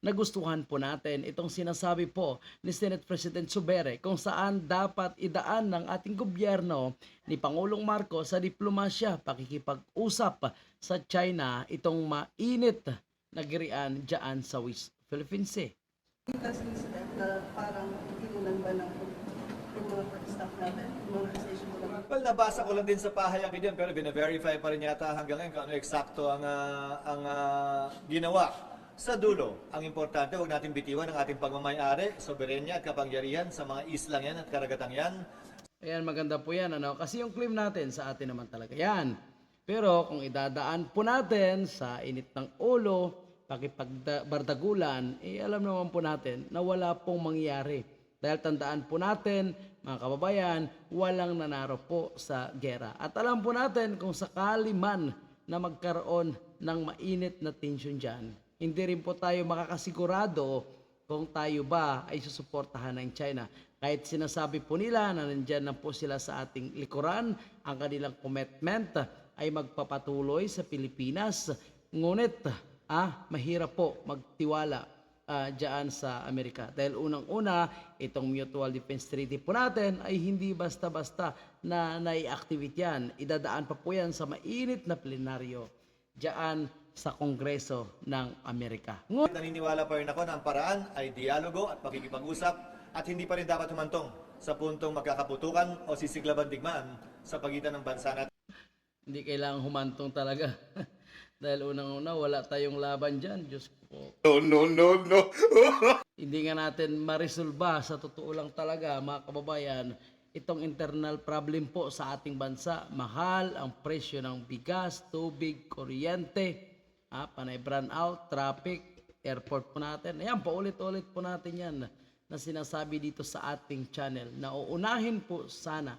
nagustuhan po natin itong sinasabi po ni Senate President Subere kung saan dapat idaan ng ating gobyerno ni Pangulong Marcos sa diplomasya, pakikipag-usap sa China itong mainit na girian dyan sa West Philippine Sea. Kasi na parang tinunan ba ng mga staff natin, mga. Well, nabasa ko lang din sa pahayag yun, pero bine-verify pa rin yata hanggang ngayon kung ano eksakto ang, ah, ang ah, ginawa. Sa dulo, ang importante, huwag natin bitiwan ang ating pagmamayari, soberenya at kapangyarihan sa mga islang yan at karagatang yan. Ayan, maganda po yan. Ano? Kasi yung claim natin sa atin naman talaga yan. Pero kung idadaan po natin sa init ng ulo, pakipagbardagulan, eh alam naman po natin na wala pong mangyayari. Dahil tandaan po natin, mga kababayan, walang nanaro po sa gera. At alam po natin kung sakali man na magkaroon ng mainit na tension dyan, hindi rin po tayo makakasigurado kung tayo ba ay susuportahan ng China. Kahit sinasabi po nila na nandyan na po sila sa ating likuran, ang kanilang commitment ay magpapatuloy sa Pilipinas. Ngunit, ah, mahirap po magtiwala ah, dyan sa Amerika. Dahil unang-una, itong Mutual Defense Treaty po natin ay hindi basta-basta na nai-activate yan. Idadaan pa po yan sa mainit na plenaryo dyan sa Kongreso ng Amerika. Ngunit, Naniniwala pa rin ako na ang paraan ay dialogo at pakikipag-usap at hindi pa rin dapat humantong sa puntong magkakaputukan o sisiglaban digmaan sa pagitan ng bansa natin. hindi kailangang humantong talaga. Dahil unang-una, wala tayong laban dyan. Diyos ko po. No, no, no, no. Hindi nga natin maresolba sa totoo lang talaga, mga kababayan, itong internal problem po sa ating bansa. Mahal ang presyo ng bigas, tubig, kuryente, ah, panay brand out, traffic, airport po natin. Ayan, paulit-ulit po natin yan na sinasabi dito sa ating channel na uunahin po sana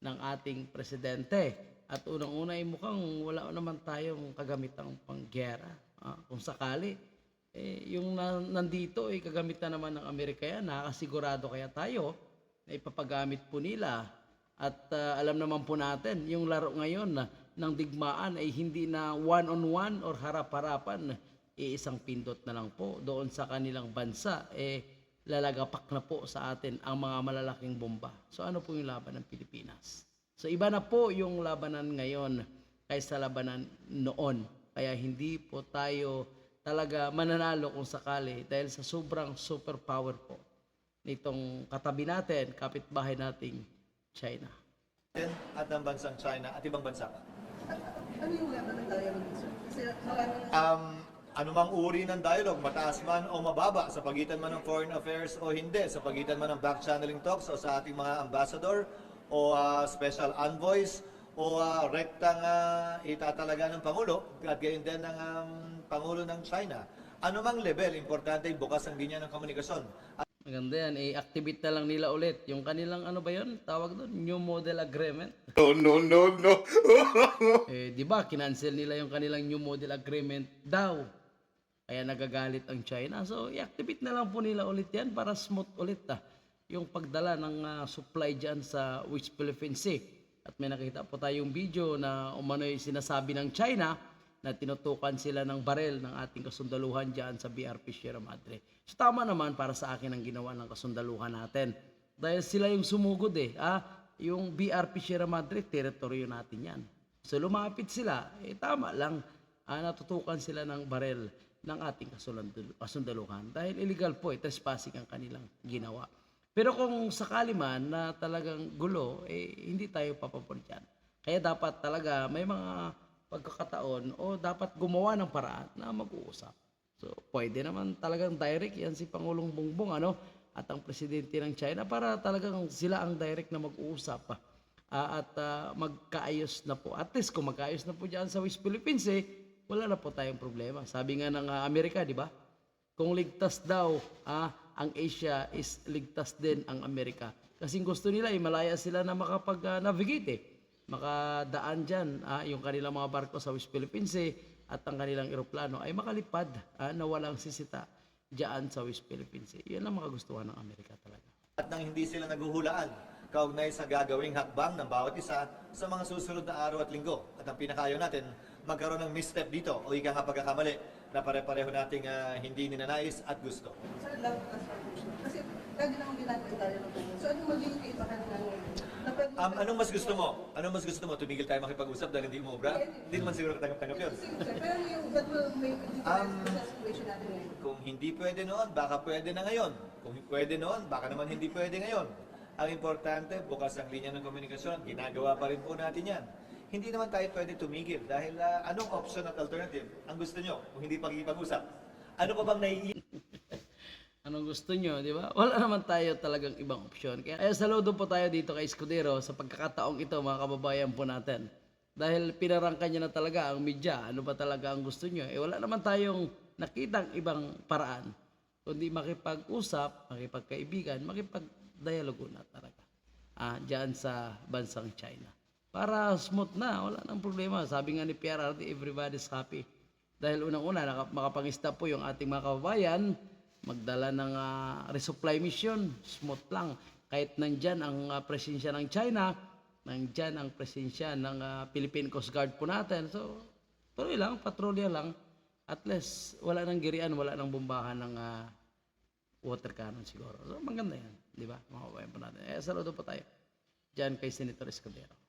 ng ating presidente. At unang-una ay mukhang wala naman tayong kagamitang panggera. Ah, kung sakali, eh, yung na, nandito ay kagamitan naman ng Amerika yan. Nakakasigurado kaya tayo na ipapagamit po nila. At ah, alam naman po natin, yung laro ngayon na ng digmaan ay hindi na one-on-one or harap-harapan. Iisang pindot na lang po doon sa kanilang bansa. Eh, lalagapak na po sa atin ang mga malalaking bomba. So ano po yung laban ng Pilipinas? So iba na po yung labanan ngayon kaysa labanan noon. Kaya hindi po tayo talaga mananalo kung sakali dahil sa sobrang superpower po nitong katabi natin, kapitbahay nating China. at ng bansang China at ibang bansa. Ano yung level ng dialogue, sir? Kasi maraming Um, anumang uri ng dialogue, mataas man o mababa, sa pagitan man ng foreign affairs o hindi, sa pagitan man ng back-channeling talks o sa ating mga ambassador o ah, special envoys o uh, rektang uh, itatalaga ng Pangulo at gayon din ng um, Pangulo ng China. Anumang level, importante bukas ang linya ng komunikasyon. Maganda yan, i-activate na lang nila ulit. Yung kanilang ano ba yun? Tawag doon, New Model Agreement. No, no, no, no. Eh, di ba, kinancel nila yung kanilang New Model Agreement daw. Kaya nagagalit ang China. So, i-activate na lang po nila ulit yan para smooth ulit ah, yung pagdala ng ah, supply dyan sa West Philippine Sea. At may nakita po tayong video na umano'y sinasabi ng China na tinutukan sila ng barel ng ating kasundaluhan dyan sa BRP Sierra Madre. So, tama naman para sa akin ang ginawa ng kasundaluhan natin. Dahil sila yung sumugod eh. Ah, yung BRP Sierra Madre, teritoryo natin yan. So lumapit sila, eh tama lang, ah, natutukan sila ng barel ng ating kasundalu- kasundaluhan. Dahil illegal po, eh, trespassing ang kanilang ginawa. Pero kung sakali man na talagang gulo, eh, hindi tayo papapor dyan. Kaya dapat talaga may mga pagkakataon o dapat gumawa ng paraan na mag-uusap. So, pwede naman talagang direct yan si Pangulong Bongbong ano at ang presidente ng China para talagang sila ang direct na mag-uusap ah, at ah, magkaayos na po. At least kung magkaayos na po diyan sa West Philippines eh, wala na po tayong problema. Sabi nga ng ah, Amerika, di ba? Kung ligtas daw ah, ang Asia is ligtas din ang Amerika. Kasi gusto nila eh, malaya sila na makapag-navigate eh makadaan dyan ah, yung kanilang mga barko sa West Philippines Sea at ang kanilang eroplano ay makalipad ah, na walang sisita dyan sa West Philippines Sea. Yan ang mga gustuhan ng Amerika talaga. At nang hindi sila naghuhulaan kaugnay sa gagawing hakbang ng bawat isa sa mga susunod na araw at linggo. At ang pinakayaw natin, magkaroon ng misstep dito o ika nga pagkakamali na pare-pareho nating ah, hindi ninanais at gusto. Sir, lang transportation. Kasi lagi naman ginagawa tayo ng. So, anong magiging kaibahan pwede Um, anong mas gusto mo? Anong mas gusto mo? Tumigil tayo makipag-usap dahil hindi mo obra? Hindi naman siguro tanggap-tanggap yun. Sige, sir. Pero yung that will make a difference Um, sa situation natin ngayon. Kung hindi pwede noon, baka pwede na ngayon. Kung pwede noon, baka naman hindi pwede ngayon. Ang importante, bukas ang linya ng komunikasyon, ginagawa pa rin po natin yan. Hindi naman tayo pwede tumigil dahil ah, anong option at alternative ang gusto nyo kung hindi pag-ipag-usap? Ano pa bang nai Anong gusto nyo, di ba? Wala naman tayo talagang ibang opsyon. Kaya, kaya saludo po tayo dito kay Escudero sa pagkakataong ito, mga kababayan po natin. Dahil pinarangka niya na talaga ang media, ano ba talaga ang gusto nyo. Eh wala naman tayong nakitang ibang paraan. Kundi makipag-usap, makipagkaibigan, makipag-dialogo na talaga. Ah, diyan sa bansang China. Para smooth na, wala nang problema. Sabi nga ni PRRD, everybody's happy. Dahil unang-una, makapangista po yung ating mga kababayan, magdala ng ah, resupply mission, smooth lang. Kahit nandyan ang ah, presensya ng China, nandyan ang presensya ng ah, Philippine Coast Guard po natin. So, tuloy lang, patrolya lang. At least, wala nang girian, wala nang bombahan ng ah, water cannon siguro. So, maganda yan. Di ba? Mga kababayan po natin. Eh, saludo po tayo. Diyan kay Senator Escudero.